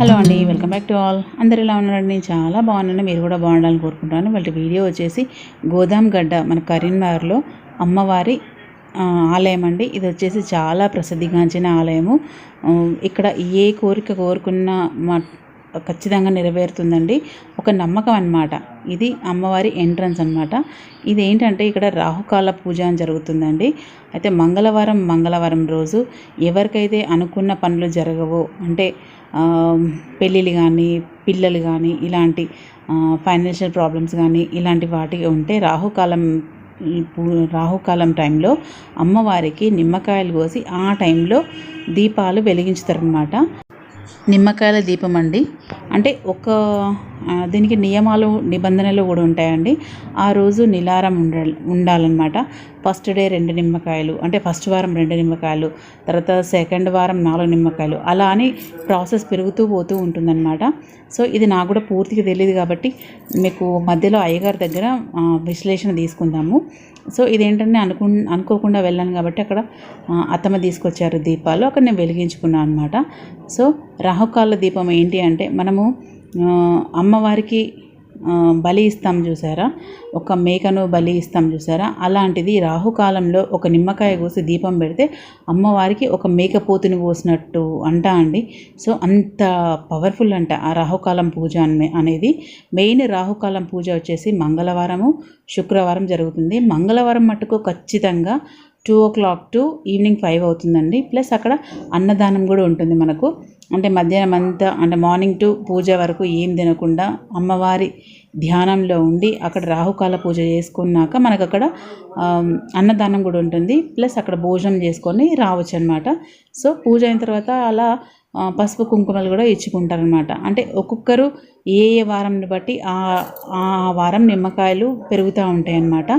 Hello అండి welcome back to all అందరు ఎలా ఉన్నారండి? నేను చాలా బాగున్నాను మీరు కూడా బాగుండాలని కోరుకుంటాను వాళ్ళ వీడియో వచ్చేసి గోదాం గడ్డ మన కరీంనగర్లో అమ్మవారి ఆలయం అండి. ఇది వచ్చేసి చాలా ప్రసిద్ధిగాంచిన ఆలయము. ఇక్కడ ఏ కోరిక కోరుకున్న మా ఖచ్చితంగా నెరవేరుతుందండి. ఒక నమ్మకం అన్నమాట. ఇది అమ్మవారి ఎంట్రన్స్ అనమాట ఇది ఏంటంటే ఇక్కడ రాహుకాల పూజ అని జరుగుతుందండి. అయితే మంగళవారం మంగళవారం రోజు ఎవరికైతే అనుకున్న పనులు జరగవో అంటే పెళ్ళిళ్ళు కానీ పిల్లలు కానీ ఇలాంటి ఫైనాన్షియల్ ప్రాబ్లమ్స్ కానీ ఇలాంటి వాటికి ఉంటే రాహుకాలం పూ- రాహుకాలం టైంలో అమ్మవారికి నిమ్మకాయలు కోసి ఆ టైంలో దీపాలు వెలిగించుతారనమాట నిమ్మకాయల దీపం అండి. అంటే ఒక దీనికి నియమాలు నిబంధనలు కూడా ఉంటాయండి. ఆ రోజు నిలారం ఉండ ఉండాలన్నమాట. ఫస్ట్ డే రెండు నిమ్మకాయలు అంటే ఫస్ట్ వారం రెండు నిమ్మకాయలు తర్వాత సెకండ్ వారం నాలుగు నిమ్మకాయలు అలా అని ప్రాసెస్ పెరుగుతూ పోతూ ఉంటుందన్నమాట. సో ఇది నాకు కూడా పూర్తిగా తెలియదు కాబట్టి మీకు మధ్యలో అయ్యగారి దగ్గర విశ్లేషణ తీసుకుందాము. సో ఇదేంటంటే అనుకు అనుకోకుండా వెళ్ళాను కాబట్టి అక్కడ అత్తమ్మ తీసుకొచ్చారు దీపాలు. అక్కడ నేను వెలిగించుకున్నాను అనమాట సో రాహుకాల దీపం ఏంటి అంటే మనము అమ్మవారికి బలి ఇస్తాం చూసారా? ఒక మేకను బలి ఇస్తాం చూసారా? అలాంటిది రాహుకాలంలో ఒక నిమ్మకాయ కోసి దీపం పెడితే అమ్మవారికి ఒక మేకపోతుని కోసినట్టు అంట అండి. సో అంత పవర్ఫుల్ అంట ఆ రాహుకాలం పూజ అనేది. మెయిన్ రాహుకాలం పూజ వచ్చేసి మంగళవారము శుక్రవారం జరుగుతుంది. మంగళవారం మటుకు ఖచ్చితంగా two o'clock to evening five అవుతుందండి. ప్లస్ అక్కడ అన్నదానం కూడా ఉంటుంది మనకు. అంటే మధ్యాహ్నం అంతా అంటే మార్నింగ్ టు పూజ వరకు ఏం తినకుండా అమ్మవారి ధ్యానంలో ఉండి అక్కడ రాహుకాల పూజ చేసుకున్నాక మనకు అక్కడ అన్నదానం కూడా ఉంటుంది. ప్లస్ అక్కడ భోజనం చేసుకొని రావచ్చు అనమాట సో పూజ అయిన తర్వాత అలా పసుపు కుంకుమలు కూడా ఇచ్చుకుంటారనమాట అంటే ఒక్కొక్కరు ఏ ఏ వారంని బట్టి ఆ ఆ వారం నిమ్మకాయలు పెరుగుతూ ఉంటాయి అన్నమాట.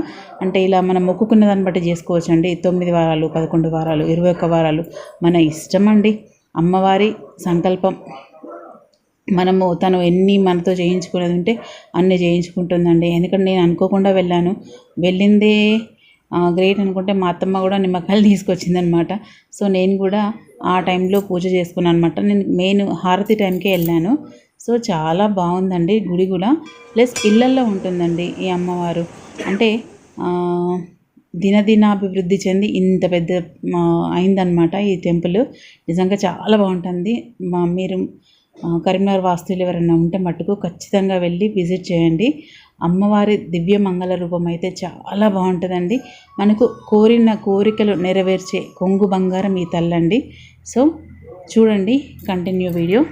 అంటే ఇలా మనం మొక్కుకున్న దాన్ని బట్టి చేసుకోవచ్చండి. తొమ్మిది వారాలు పదకొండు వారాలు ఇరవై ఒక్క వారాలు మన ఇష్టం అండి. అమ్మవారి సంకల్పం. మనము తను ఎన్ని మనతో చేయించుకునేది ఉంటే అన్ని చేయించుకుంటుందండి. ఎందుకంటే నేను అనుకోకుండా వెళ్ళాను. వెళ్ళిందే గ్రేట్ అనుకుంటే మా అత్తమ్మ కూడా నిమ్మకాయలు తీసుకొచ్చిందనమాట. సో నేను కూడా ఆ టైంలో పూజ చేసుకున్నాను అనమాట నేను మెయిన్ హారతి టైంకే వెళ్ళాను. సో చాలా బాగుందండి గుడి కూడా. ప్లస్ ఇళ్ళల్లో ఉంటుందండి ఈ అమ్మవారు. అంటే దినదినాభివృద్ధి చెంది ఇంత పెద్ద అయిందనమాట ఈ టెంపుల్. నిజంగా చాలా బాగుంటుంది. మా మీరు కరీంనగర్ వాస్తువులు ఎవరైనా ఉంటే మట్టుకు ఖచ్చితంగా వెళ్ళి విజిట్ చేయండి. అమ్మవారి దివ్య మంగళ రూపం అయితే చాలా బాగుంటుందండి. మనకు కోరిన కోరికలు నెరవేర్చే కొంగు బంగారం ఈ తల్లండి. సో చూడండి కంటిన్యూ వీడియో.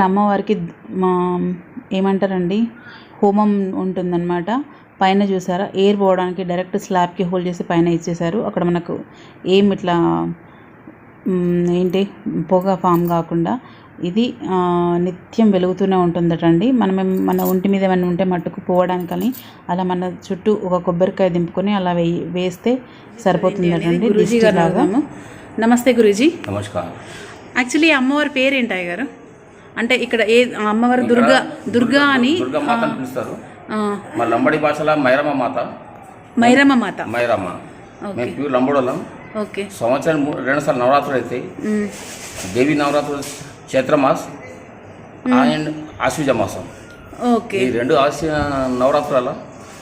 ఇక్కడ అమ్మవారికి మా ఏమంటారండి హోమం ఉంటుందన్నమాట. పైన చూసారా ఎయిర్ పోవడానికి డైరెక్ట్ స్లాబ్కి హోల్డ్ చేసి పైన ఇచ్చేసారు అక్కడ మనకు ఏం ఇట్లా ఏంటి పొగ ఫామ్ కాకుండా ఇది నిత్యం వెలుగుతూనే ఉంటుందటండి. మనం మన ఒంటి మీద ఏమైనా ఉంటే మట్టుకు పోవడానికని అలా మన చుట్టూ ఒక కొబ్బరికాయ దింపుకొని అలా వేయి వేస్తే సరిపోతుందటండి దిష్టి లాగా నమస్తే గురూజీ. నమస్కారం. యాక్చువల్లీ అమ్మవారి పేరేంటాయి గారు అంటే ఇక్కడ ఏ అమ్మవారు దుర్గా దుర్గా అని దుర్గా మాత అని పిలుస్తారు. మా లంబడి భాషలో మైరమ్మ మాత. మైరమ్మ మాత. మైరమ్మ. మేము ప్యూర్ లంబడోళ్ళం. ఓకే. సంవత్సరం రెండు సార్లు నవరాత్రులు అవుతాయి మ్, దేవి నవరాత్రులు చైత్రమాస్ అండ్ ఆశ్వజ మాసం. ఓకే. ఈ రెండు ఆశ్వ నవరాత్రుల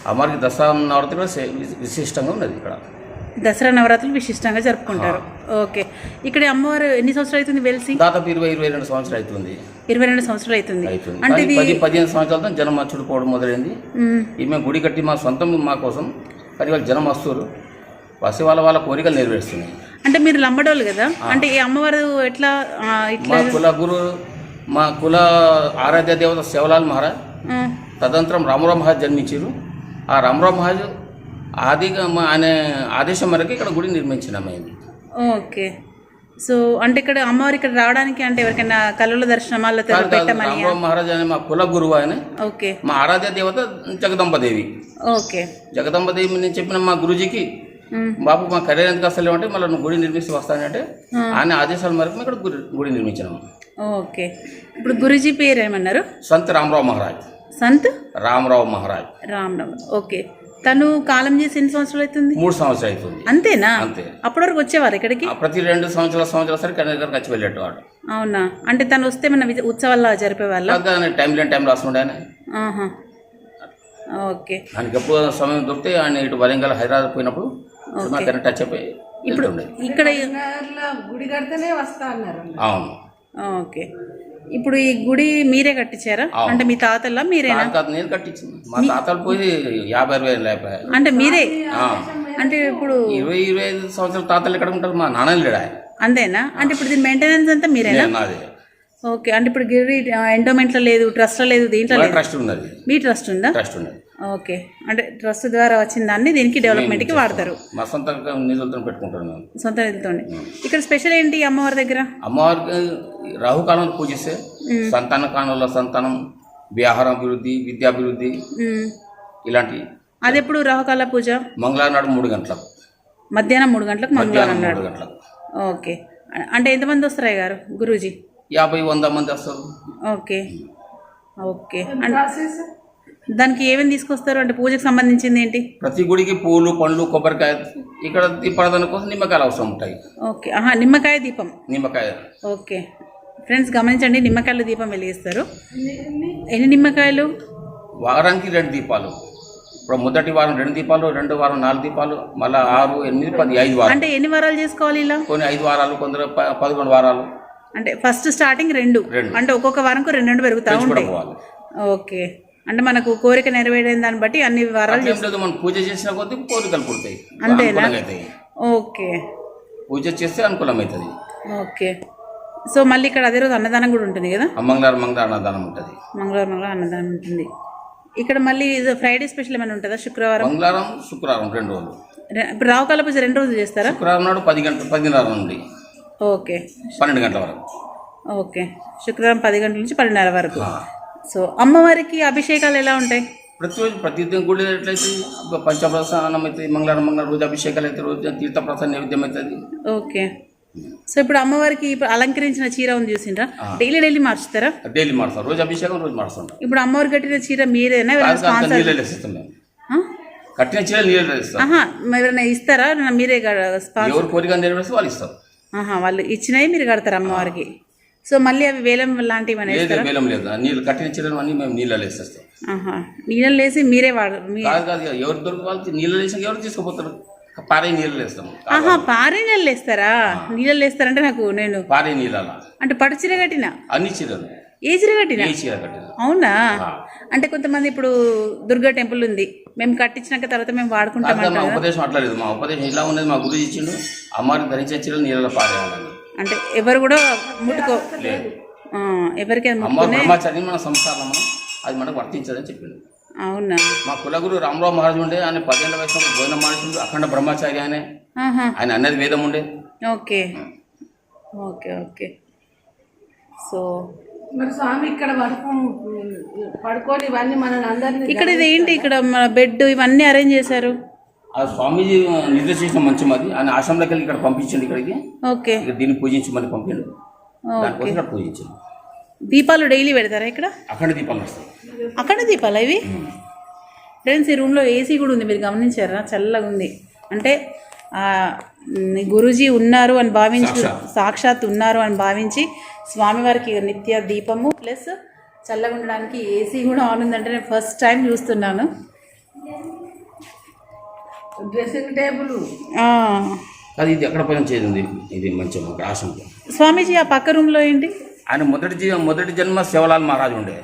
అమ్మవారికి దసరా నవరాత్రి కూడా విశిష్టంగా ఉన్నది ఇక్కడ. దసరా నవరాత్రులు విశిష్టంగా జరుపుకుంటారు. ఓకే. ఇక్కడ అమ్మవారు ఎన్ని సంవత్సరాలు అవుతుంది వెలిసి? దాదాపు ఇరవై ఇరవై రెండు సంవత్సరాలు అవుతుంది. ఇరవై రెండు సంవత్సరాలు అవుతుంది. అంటే ఇది పది పదిహేను సంవత్సరాలతో జనం మచ్చుడుకోవడం మొదలైంది. మ్, ఈమె గుడి కట్టి మా సొంతం మా కోసం కానీ వాళ్ళు జనం వస్తారు వస్తే వాళ్ళ వాళ్ళ కోరికలు నెరవేరుస్తున్నాయి. అంటే మీరు లంబడోళ్ళు కదా? అంటే ఈ అమ్మవారు ఎట్లా ఇట్లా మా కుల గురు మా కుల ఆరాధ్య దేవత శివలాల్ మహారాజ్ ఆ, తదనంతరం రామరావు మహారాజ్ జన్మించారు. ఆ రామరావు మహారాజ్ ఆదిగా మా ఆయన ఆదేశం మేరకు ఇక్కడ గుడి నిర్మించినమైంది. ఓకే. సో అంటే ఇక్కడ అమ్మవారు ఇక్కడ రావడానికి అంటే ఎవరికైనా కళ్ళలో దర్శనమాల పెట్టమని రామరావు మహారాజ్ అనే మా కుల గురువు ఆయన. ఓకే. మా ఆరాధ్య దేవత జగదంబదేవి. ఓకే. జగదంబదేవి నేను చెప్పిన మా గురుజీకి బాబు మా కెరీర్ ఎందుకు వస్తలేవు అంటే మళ్ళీ నువ్వు గుడి నిర్మిస్తే వస్తానంటే ఆయన ఆదేశాల మేరకు ఇక్కడ గుడి నిర్మించినాము ఓకే. ఇప్పుడు గురుజీ పేరు ఏమన్నారు సంత్ రామరావు మహారాజ్. సంత్? రామరావు మహారాజ్. రామ్ ఓకే. తను కాలం చేసి ఎన్ని సంవత్సరాలు అవుతుంది? మూడు సంవత్సరాలు అవుతుంది. అంతేనా? అంతే. అప్పటి వరకు వచ్చేవారు ఇక్కడికి? ఆ ప్రతి రెండు సంవత్సరాల సంవత్సరాల సరే కన్నయ్య గారికి వచ్చి వెళ్ళేటవాడు. అవునా? అంటే తను వస్తే మన ఉత్సవాల్లో జరిపేవాళ్ళ? కాదు టైం లేని టైం రాస్తుండే ఆయన. ఆహా. ఓకే. ఆయనకి ఎప్పుడు సమయం దొరికితే ఆయన ఇటు వరంగల్ హైదరాబాద్ పోయినప్పుడు టచ్ అయిపోయి వెళ్తుండే. ఇక్కడ గుడి కడితేనే వస్తా అన్నారు. అవును. ఓకే. ఇప్పుడు ఈ గుడి మీరే కట్టించారా? అంటే మీ తాతల్లా మీరేనా? నేను కట్టించింది. మా తాతలు పోయి యాభై అరవై ఏళ్ళు అయిపోయాయి అంటే మీరే. అంటే ఇప్పుడు ఇరవై ఇరవై ఐదు సంవత్సరాల తాతలు ఎక్కడ ఉంటారు? మా నాన్న లేడు అంతేనా? అంటే ఇప్పుడు దీని మెయింటెనెన్స్ అంతా మీరేనా? నాది. ఓకే అంటే ఇప్పుడు గిరి ఎండోమెంట్లో లేదు ట్రస్ట్లో లేదు దీంట్లో ట్రస్ట్ ఉన్నది. మీ ట్రస్ట్ ఉందా? ట్రస్ట్ ఉన్నది. ఓకే. అంటే ట్రస్ట్ ద్వారా వచ్చిన దాన్ని దీనికి డెవలప్మెంట్కి వాడతారు. మా సొంత నిధులతో పెట్టుకుంటాను సొంత ఇక్కడ స్పెషల్ ఏంటి అమ్మవారి దగ్గర? అమ్మవారికి రాహుకాలంలో పూజిస్తే సంతాన కాలంలో సంతానం వ్యాహారం అభివృద్ధి విద్యాభివృద్ధి మ్మ్. ఇలాంటి. అది ఎప్పుడు రాహుకాల పూజ? మంగళవారం నాడు మూడు గంటలకు. మధ్యాహ్నం మూడు గంటలకు మంగళవారం నాడు. గంటలకు. ఓకే. అంటే ఎంతమంది వస్తారు గారు గురూజీ? యాభై వంద మంది వస్తారు. ఓకే. ఓకే. అంటే దానికి ఏమేమి తీసుకొస్తారు? అంటే పూజకు సంబంధించింది ఏంటి? ప్రతి గుడికి పూలు పండ్లు కొబ్బరికాయ ఇక్కడ దీపారాధన కోసం నిమ్మకాయలు అవసరం ఉంటాయి. ఓకే. ఆహా నిమ్మకాయ దీపం. నిమ్మకాయ. ఓకే. ఫ్రెండ్స్ గమనించండి నిమ్మకాయలు దీపం వెలిగిస్తారు ఎన్ని నిమ్మకాయలు? వారానికి రెండు దీపాలు. ఇప్పుడు మొదటి వారం రెండు దీపాలు రెండు వారం నాలుగు దీపాలు మళ్ళీ ఆరు ఎనిమిది పది ఐదు వారాలు. అంటే ఎన్ని వారాలు చేసుకోవాలి ఇలా? కొన్ని ఐదు వారాలు కొందరు ప- పదకొండు వారాలు. అంటే ఫస్ట్ స్టార్టింగ్ రెండు. రెండు. అంటే ఒక్కొక్క వారంకు రెండు రెండు పెరుగుతూ ఉంటాయి. ఓకే. అంటే మనకు కోరిక నెరవేరిన దాన్ని బట్టి అన్ని వారాలు లేదు మనం పూజ చేసిన కొద్దీ కోరికలు పుడతాయి. అంతేనా? అవుతాయి ఓకే. పూజ చేస్తే అనుకూలం అవుతుంది ఓకే. సో మళ్ళీ ఇక్కడ అదే రోజు అన్నదానం కూడా ఉంటుంది కదా? మంగళవారం మంగళవారం అన్నదానం ఉంటుంది. మంగళవారం మంగళవారం అన్నదానం ఉంటుంది. ఇక్కడ మళ్ళీ ఫ్రైడే స్పెషల్ ఏమైనా ఉంటుందా? శుక్రవారం? మంగళవారం శుక్రవారం రెండు రోజులు. ఇప్పుడు రావుకాల పూజ రెండు రోజులు చేస్తారా? శుక్రవారం నాడు పది గంటల పదిన్నర నుండి. ఓకే. పన్నెండు గంటల వరకు. ఓకే. శుక్రవారం పది గంటల నుంచి పన్నెండున్నర వరకు. సో అమ్మవారికి అభిషేకాలు ఎలా ఉంటాయి? ప్రతిరోజు ప్రతి గుడి ఎట్లయితే పంచప్రసానం అవుతుంది మంగళవారం మంగళవారం రోజు అభిషేకాలు అయితే రోజు తీర్థప్రసాద నైవేద్యం అవుతుంది. ఓకే. సో ఇప్పుడు అమ్మవారికి అలంకరించిన చీర ఉంది చూసిండ్రా? డైలీ డైలీ మార్చుతారా? డైలీ మారుతాం రోజు అభిషేకం రోజు మారుతుంటాం ఇప్పుడు అమ్మవారు కట్టిన చీర మీరేనా? కట్టిన చీర ఎవరైనా ఇస్తారా? మీరే ఎవరు కోరిక వాళ్ళు ఇస్తారు. వాళ్ళు ఇచ్చినవి మీరు కడతారు అమ్మవారికి. సో మళ్ళీ అవి వేలం లాంటివి ఇస్తారా వేలం లేదు. నీళ్ళు కట్టిన చీరలు అన్నీ మేము నీళ్ళు వేసేస్తాం. ఆహా. నీళ్ళని లేసి మీరే వాడ మీ కాదు కాదు ఎవరు దొరికి నీళ్ళు ఎవరు తీసుకుపోతారు? పారే నీళ్ళు వేస్తాం. ఆహా పారే నీళ్ళు వేస్తారా? నీళ్ళు వేస్తారంటే నాకు నేను పారే నీళ్ళ అంటే పట్టు చీర కట్టిన? అన్ని చీరలు. ఏ చీర కట్టిన? ఏ చీర కట్టిన. అవునా? అంటే కొంతమంది ఇప్పుడు దుర్గా టెంపుల్ ఉంది. మేము కట్టించినాక తర్వాత మేము వాడుకుంటాం మా ఉపదేశం అట్లా లేదు. మా ఉపదేశం ఇలా ఉన్నది మా గురువు ఇచ్చిండు. అమ్మవారిని ధరించిన చీరలు నీళ్ళలో పారేయాలని. అంటే ఎవరు కూడా ముట్టుకో ఆ, ఎవరికి అది అమ్మవారి ముట్టుకునే బ్రహ్మచారి మన సంస్కారం మనం అది మనకు వర్తించదని చెప్పిండు. అవునా? మా కులగురు రామరావు మహారాజు ఉండే ఆయన పదిహేను వయసులో భోజనం మానేసిండు అఖండ బ్రహ్మచారి ఆయన. ఆహా. ఆయన అన్నది వేదం ఉండే. ఓకే. Okay okay. సో మరి స్వామి ఇక్కడ పడుకో పడుకొని ఇవన్నీ మనల్ని అందరినీ ఇక్కడ ఇది ఏంటి ఇక్కడ మన బెడ్ ఇవన్నీ అరేంజ్ చేశారు? ఆ స్వామీజీ నిర్దేశించిన మంచం అది. ఆయన ఆశ్రమంలోకి వెళ్ళి ఇక్కడ పంపించండి ఇక్కడికి. ఓకే. ఇక్కడ దీన్ని పూజించమని పంపిండు. దానికోసం ఇక్కడ పూజించండి. దీపాలు డైలీ పెడతారా ఇక్కడ? అఖండ దీపాలు వస్తాయి. అక్కడ దీపాలు ఇవి? ఫ్రెండ్స్ ఈ రూమ్లో ఏసీ కూడా ఉంది. మీరు గమనించారా? చల్లగా ఉంది. అంటే గురూజీ ఉన్నారు అని భావించి సాక్షాత్. ఉన్నారు అని భావించి స్వామివారికి నిత్య దీపము ప్లస్ చల్లగా ఉండడానికి ఏసీ కూడా ఆన్ ఉందంటే నేను ఫస్ట్ టైం చూస్తున్నాను. Dressing table. ఆ. అది ఇది ఎక్కడ పని చేసింది ఇది మంచి ఆశంకు స్వామీజీ ఆ పక్క రూమ్లో ఏంటి? ఆయన మొదటి మొదటి జన్మ శివలాల్ మహారాజు ఉండే.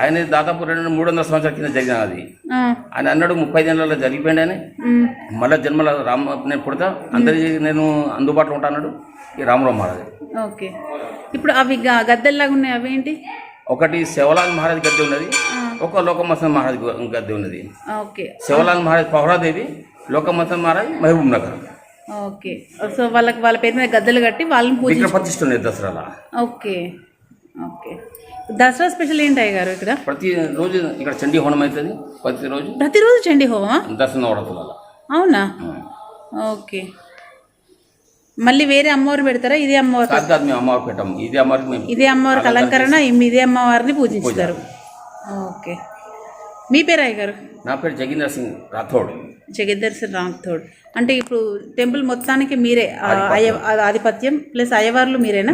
ఆయన దాదాపు రెండు మూడు వందల సంవత్సరాల కింద జరిగిన అది. ఆ, ఆయన అన్నాడు ముప్పై జన్మలలో జరిగిపోయింది అని మళ్ళీ జన్మల రామ నేను పుడతా. అందరి నేను అందుబాటులో ఉంటా అన్నాడు ఈ రామరావు మహారాజు. ఓకే. ఇప్పుడు అవి గ- గద్దెల్లాగా ఉన్నాయి అవి ఏంటి? ఒకటి శివలాల్ మహారాజ్ గద్దె ఉన్నది. ఒక లోకమసన్ మహారాజ్ గద్దె ఉన్నది okay. Shivlal Maharaj Pauradevi Lokamasan Maharaj Mahabub Nagar okay. So వాళ్ళకి వాళ్ళ పేరు మీద గద్దెలు కట్టి వాళ్ళని పూజ ప్రతిష్ఠ ఉన్నది దసరాలో. ఓకే. ఓకే. దసరా స్పెషల్ ఏంటి గారు ఇక్కడ? ప్రతి రోజు ఇక్కడ చండీ హోనం అవుతుంది. ప్రతిరోజు ప్రతిరోజు చండీ హోమా దర్శన నవరాత్రులలో అవునా? ఓకే. మళ్ళీ వేరే అమ్మవారు పెడతారా? ఇదే అమ్మవారు అమ్మవారు పెట్టాము. ఇది అమ్మవారికి మేము ఇదే అమ్మవారికి అలంకరణ ఇదే అమ్మవారిని పూజిస్తారు ఓకే. మీ పేరు అయ్య గారు నా పేరు జగీందర్ సింగ్ రాథోడ్. జగద్దర్శి రాథోడ్. అంటే ఇప్పుడు టెంపుల్ మొత్తానికి మీరే ఆధిపత్యం ప్లస్ అయ్యవార్లు మీరేనా?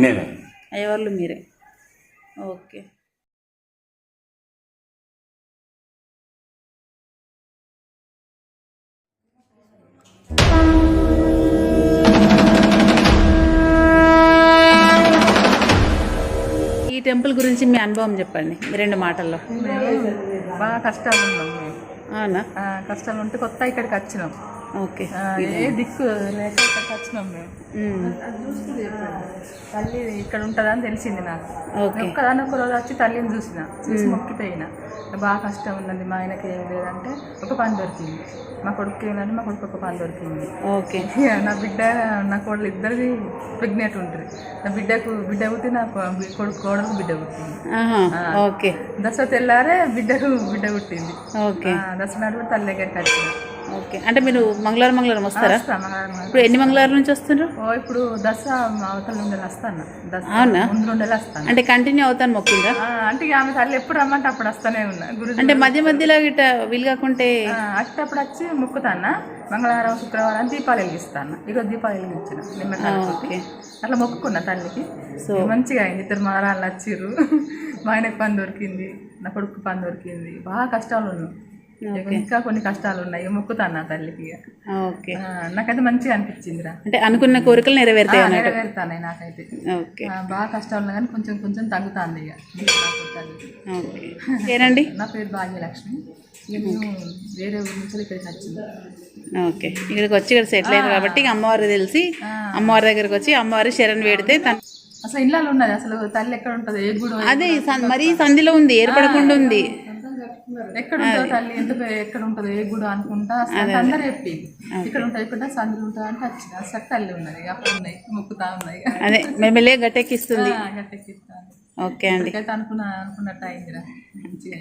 అయ్యవార్లు మీరే. ఓకే. టెంపుల్ గురించి మీ అనుభవం చెప్పండి రెండు మాటల్లో. బాగా కష్టాలు ఉన్నాం అవునా? కష్టాలు ఉంటే కొత్త ఇక్కడికి వచ్చినాం. ఓకే. ఏ దిక్కు లేక ఇక్కడికి వచ్చినాం మేము. తల్లి ఇక్కడ ఉంటుందని తెలిసింది నాకు. ఒక్కదాని ఒక రోజు వచ్చి తల్లిని చూసిన చూసి మొక్కిపోయిన. బాగా కష్టం ఉన్నది మా ఆయనకి ఏం లేదంటే ఒక పని దొరికింది. మా కొడుకు ఏమంటే మా కొడుకు ఒక పని దొరికింది. ఓకే. నా బిడ్డ నా కోడలు ఇద్దరిది ప్రెగ్నెంట్ ఉంటుంది. నా బిడ్డకు బిడ్డ పుట్టి నా కొడుకు కోడలకు బిడ్డ పుట్టింది. ఓకే. దసరా తెల్లారే బిడ్డకు బిడ్డ పుట్టింది. ఓకే. దసరా నాడు కూడా తల్లి దగ్గరికి వచ్చిన ఓకే. అంటే మీరు మంగళవారం మంగళవారం వస్తారా? వస్తా మంగళవారం ఇప్పుడు ఎన్ని మంగళవారం నుంచి వస్తున్నారు ఓ ఇప్పుడు దసరా అవతల నుండి వస్తాను. దసరా అవునా? ముందు నుండి వస్తాను. అంటే కంటిన్యూ అవుతాను మొక్కిందా ఆ, అంటే ఇక ఆమె తల్లి ఎప్పుడు రమ్మంటే అప్పుడు వస్తానే ఉన్నా. గురుజీ అంటే మధ్య మధ్యలో గిట్ట వీలు కాకుంటే అట్టప్పుడు వచ్చి మొక్కుతానా? మంగళవారం శుక్రవారం దీపాలు వెలిగిస్తాను. ఈరోజు దీపాలు వెలిగించిన నిమ్మకాయ ఓకే. అట్లా మొక్కుకున్నా తల్లికి. సో మంచిగా అయింది. ఇద్దరు మహారాళ్ళు వచ్చిర్రు. మా ఆయనకు పని దొరికింది. నా కొడుకు పని దొరికింది. బాగా కష్టాలు ఉన్నాయి ఇక కొన్ని కష్టాలు ఉన్నాయి మొక్కుతాను నా తల్లికి. ఓకే. నాకైతే మంచిగా అనిపించిందిరా. అంటే అనుకున్న కోరికలు నెరవేరుతాయి నెరవేరుతానే నాకైతే. ఓకే. బాగా కష్టాలు ఉన్నా కానీ కొంచెం కొంచెం తగ్గుతుంది ఇక. ఏనండి? నా పేరు భాగ్యలక్ష్మి. వేరే ఊరి నుంచి ఇక్కడికి వచ్చింది. ఓకే. ఇక్కడికి వచ్చి ఇక్కడ సెటిల్ అయ్యారు కాబట్టి అమ్మవారు తెలిసి అమ్మవారి దగ్గరికి వచ్చి అమ్మవారి శరణ్ వేడితే తను అసలు ఇళ్ళలో ఉన్నది. అసలు తల్లి ఎక్కడ ఉంటుంది? అదే మరీ సంధిలో ఉంది. ఏర్పడకుండా ఉంది. ఎక్కడ ఉంటుందో తల్లి పే- ఎక్కడ ఉంటుందో ఏ గుడి అనుకుంటా అసలు అందరూ చెప్పి. ఇక్కడ ఉంటుంది ఇక్కడ సందులు ఉంటుంది అంటే వచ్చిన. అసలు తల్లి ఉన్నది అక్కడ ఉన్నాయి మొక్కుతా ఉన్నాయి అదే మెల్లే గట్టెక్కిస్తుంది. ఆ, గట్టెక్కిస్తాను ఓకే అండి. ఇక్కడికైతే అనుకున్నా అనుకున్నట్టు అయిందిరా మంచిగా.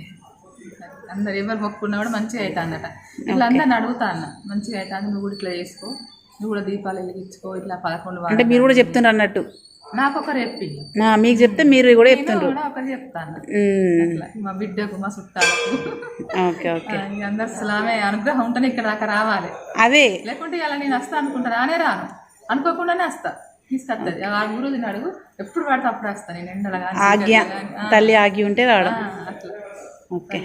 అందరు ఎవరు మొక్కున్నా కూడా మంచిగా అవుతుందట. ఇట్లా అందరిని అడుగుతా అన్న మంచిగా అవుతుంది నువ్వు కూడా ఇట్లా చేసుకో. నువ్వు కూడా దీపాలు వెలిగించుకో ఇట్లా పదకొండు అంటే మీరు కూడా చెప్తున్నారు అన్నట్టు. నాకు ఒకరు చెప్పింది నా మీకు చెప్తే మీరు కూడా చెప్తుండ్రు. కూడా ఒకరు చెప్తాను. మా బిడ్డకు మా చుట్టాలకు. Okay okay. అందరు అసలు ఆమె అనుగ్రహం ఉంటేనే ఇక్కడ దాకా రావాలి. అదే. లేకుంటే ఇలా నేను వస్తా అనుకుంటా రానే రాను. అనుకోకుండానే వస్తా. తీసుకొస్తుంది ఆ గురువుని అడుగు. ఎప్పుడు పడితే అప్పుడు వస్తా. నేను ఎండలు కానీ ఆజ్ఞ తల్లి ఆగి ఉంటే రావడం. అట్లా. ఓకే.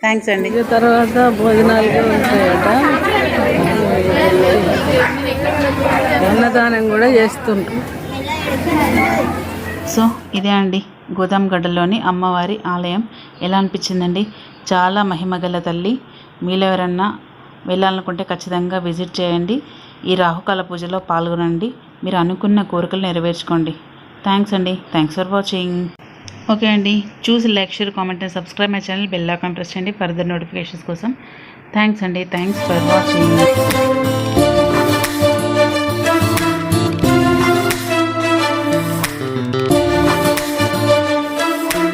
థ్యాంక్స్ అండి. తర్వాత భోజనాలు ఉంటాయట. అన్నదానం కూడా చేస్తుంటారు సో ఇదే అండి గోదాంగడ్డలోని అమ్మవారి ఆలయం. ఎలా అనిపించిందండి? చాలా మహిమగల తల్లి. మీలో ఎవరన్నా వెళ్ళాలనుకుంటే ఖచ్చితంగా విజిట్ చేయండి. ఈ రాహుకాల పూజలో పాల్గొనండి. మీరు అనుకున్న కోరికలు నెరవేర్చుకోండి. థ్యాంక్స్ అండి. Thanks for watching. ఓకే అండి. చూసి like share comment and subscribe my channel. Bell icon press చేయండి. ఫర్దర్ నోటిఫికేషన్స్ కోసం థ్యాంక్స్ అండి థ్యాంక్స్ ఫర్ వాచింగ్